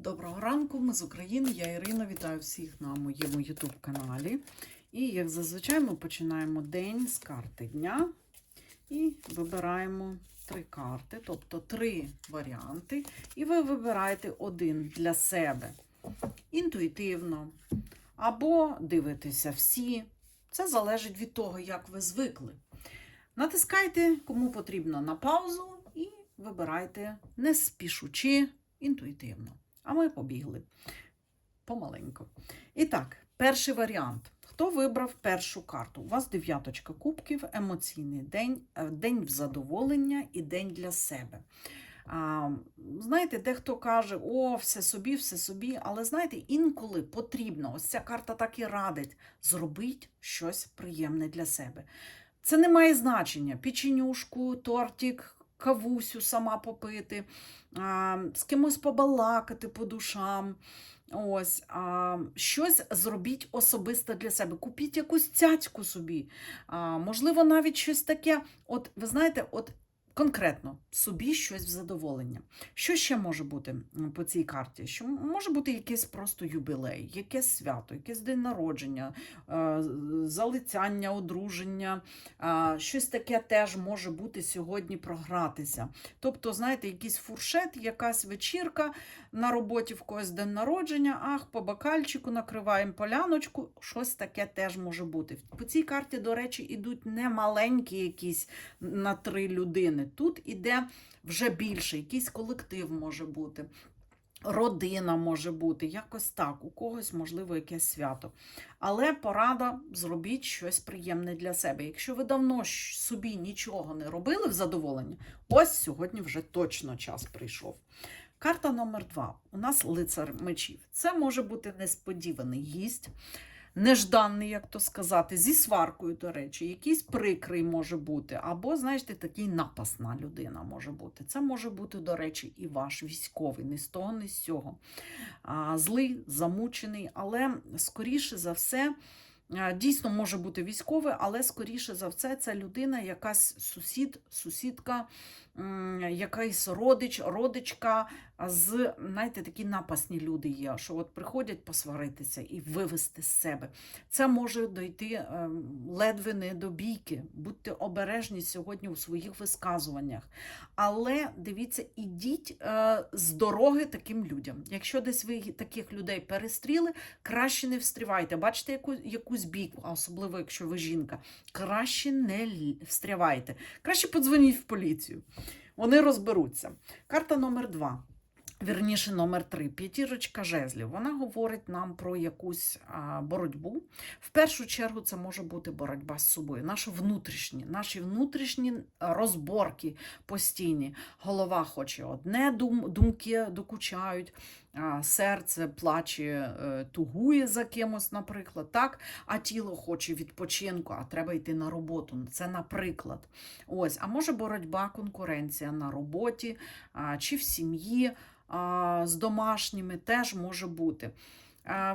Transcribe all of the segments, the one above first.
Доброго ранку, ми з України. Я Ірина. Вітаю всіх на моєму YouTube каналі. І як зазвичай ми починаємо день з карти дня і вибираємо три карти, тобто три варіанти. І ви вибираєте один для себе інтуїтивно або дивитеся всі. Це залежить від того, як ви звикли. Натискайте, кому потрібно, на паузу і вибирайте не спішучи інтуїтивно. А ми побігли помаленьку. І так, перший варіант. Хто вибрав першу карту? У вас дев'яточка кубків, емоційний день, е, день в задоволення і день для себе. А, знаєте, дехто каже, о, все собі, все собі. Але знаєте, інколи потрібно, ось ця карта так і радить, зробити щось приємне для себе. Це не має значення: печенюшку, тортик, кавусю сама попити, з кимось побалакати по душам. Ось, а, щось зробіть особисто для себе. Купіть якусь цяцьку собі. А, можливо, навіть щось таке. От, ви знаєте, от конкретно собі щось в задоволення. Що ще може бути по цій карті? Що може бути якийсь просто юбілей, якесь свято, якийсь день народження, е, залицяння, одруження. Щось таке теж може бути сьогодні програтися. Тобто, знаєте, якийсь фуршет, якась вечірка на роботі в когось день народження, ах, по бокальчику накриваємо поляночку, щось таке теж може бути. По цій карті, до речі, ідуть не маленькі якісь на три людини. Тут іде вже більше, якийсь колектив може бути. Родина може бути, якось так, у когось, можливо, якесь свято. Але порада зробіть щось приємне для себе. Якщо ви давно собі нічого не робили в задоволення, ось сьогодні вже точно час прийшов. Карта номер два. У нас лицар мечів. Це може бути несподіваний гість, нежданий, як то сказати, зі сваркою, до речі, якийсь прикрий може бути, або, знаєте, такий напасна людина може бути. Це може бути, до речі, і ваш військовий, не з того, не з цього. Злий, замучений, але скоріше за все. Дійсно може бути військовий, але скоріше за все це людина, якась сусід, сусідка, якийсь родич, родичка з, знаєте, такі напасні люди є, що от приходять посваритися і вивести з себе. Це може дойти ем, ледве не до бійки. Будьте обережні сьогодні у своїх висказуваннях. Але дивіться, ідіть е, з дороги таким людям. Якщо десь ви таких людей перестріли, краще не встрівайте. Бачите яку, якусь бійку, особливо якщо ви жінка, краще не встрявайте. Краще подзвоніть в поліцію. Вони розберуться. Карта номер два. Вірніше, номер три. П'ятірочка жезлів. Вона говорить нам про якусь боротьбу. В першу чергу це може бути боротьба з собою. Наші внутрішні, наші внутрішні розборки постійні. Голова хоче одне, дум, думки докучають, серце плаче, е, тугує за кимось, наприклад, так? а тіло хоче відпочинку, а треба йти на роботу. Це наприклад. Ось, а може боротьба, конкуренція на роботі чи в сім'ї з домашніми теж може бути.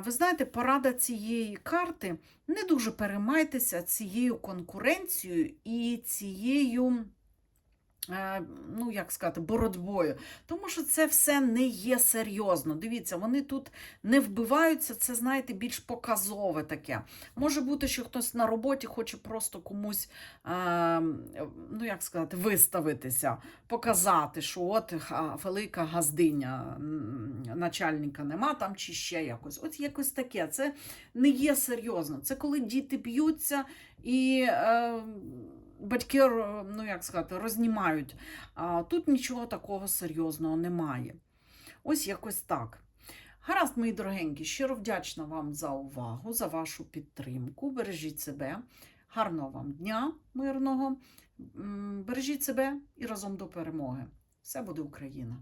Ви знаєте, порада цієї карти не дуже переймайтеся цією конкуренцією і цією. Е, Ну, як сказати, боротьбою, тому що це все не є серйозно. Дивіться, вони тут не вбиваються, це, знаєте, більш показове таке. Може бути, що хтось на роботі хоче просто комусь, е, ну як сказати, виставитися, показати, що от велика газдиня, начальника нема там чи ще якось. От якось таке. Це не є серйозно. Це коли діти б'ються і. Батьки, ну як сказати, рознімають. А тут нічого такого серйозного немає. Ось якось так. Гаразд, мої дорогенькі, щиро вдячна вам за увагу, за вашу підтримку. Бережіть себе. Гарного вам дня мирного. Бережіть себе і разом до перемоги. Все буде Україна!